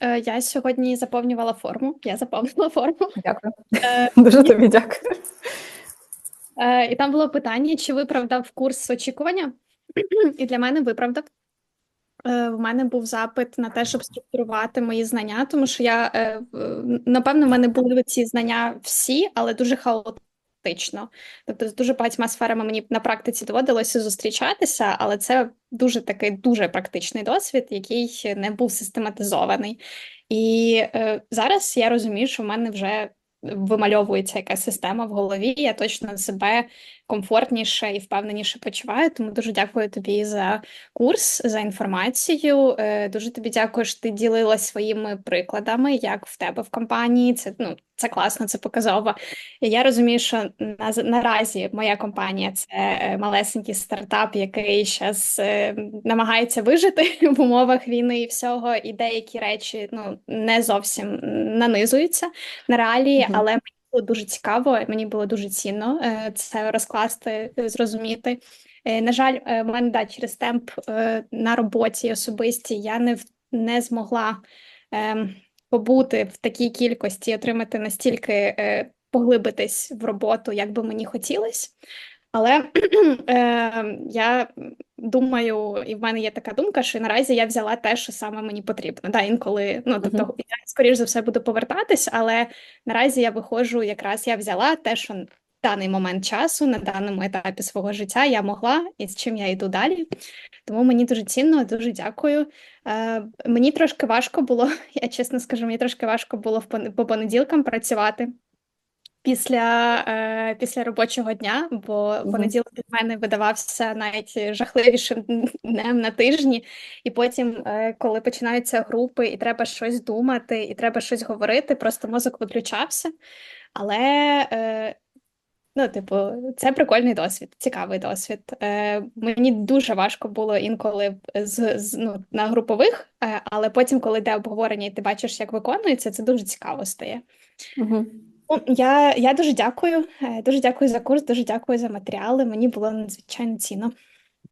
Е, Я сьогодні заповнювала форму. Я заповнила форму. Дякую. Е, Дуже тобі дякую. Е, І там було питання, чи виправдав курс очікування. І для мене виправдав. В мене був запит на те, щоб структурувати мої знання, тому що я напевно в мене були ці знання всі, але дуже хаотично. Тобто з дуже багатьма сферами мені на практиці доводилося зустрічатися, але це дуже такий дуже практичний досвід, який не був систематизований. І е, зараз я розумію, що в мене вже вимальовується якась система в голові. Я точно себе комфортніше і впевненіше почуваю. Тому дуже дякую тобі за курс, за інформацію. Е, Дуже тобі дякую, що ти ділилась своїми прикладами, як в тебе в компанії. Це ну це класно, це показово. Я розумію, що на, наразі моя компанія це е, малесенький стартап, який зараз намагається вижити в умовах війни і всього, і деякі речі ну не зовсім нанизуються на реалії, Мгм. але мені було дуже цікаво, мені було дуже цінно е, це розкласти, е, зрозуміти. Е, На жаль, е, в мене да, через темп е, на роботі особистій я не не змогла ем, побути в такій кількості, отримати настільки е, поглибитись в роботу, як би мені хотілося. Але е, я думаю, і в мене є така думка, що наразі я взяла те, що саме мені потрібно. Да, інколи, ну тобто, Мгм. я скоріш за все буду повертатись, але наразі я виходжу, якраз я взяла те, що даний момент часу, на даному етапі свого життя я могла, і з чим я йду далі. Тому мені дуже цінно, дуже дякую. Е, мені трошки важко було, я чесно скажу, мені трошки важко було по понеділкам працювати після, е, після робочого дня, бо Мгм. понеділок для мене видавався навіть жахливішим днем на тижні. І потім, е, коли починаються групи, і треба щось думати, і треба щось говорити, просто мозок виключався. Але е, ну, типу, це прикольний досвід, цікавий досвід. Е, мені дуже важко було інколи з, з ну, на групових, е, але потім, коли йде обговорення, і ти бачиш, як виконується, це дуже цікаво стає. Ну, Я, я дуже дякую. е, Дуже дякую за курс, дуже дякую за матеріали. Мені було надзвичайно цінно.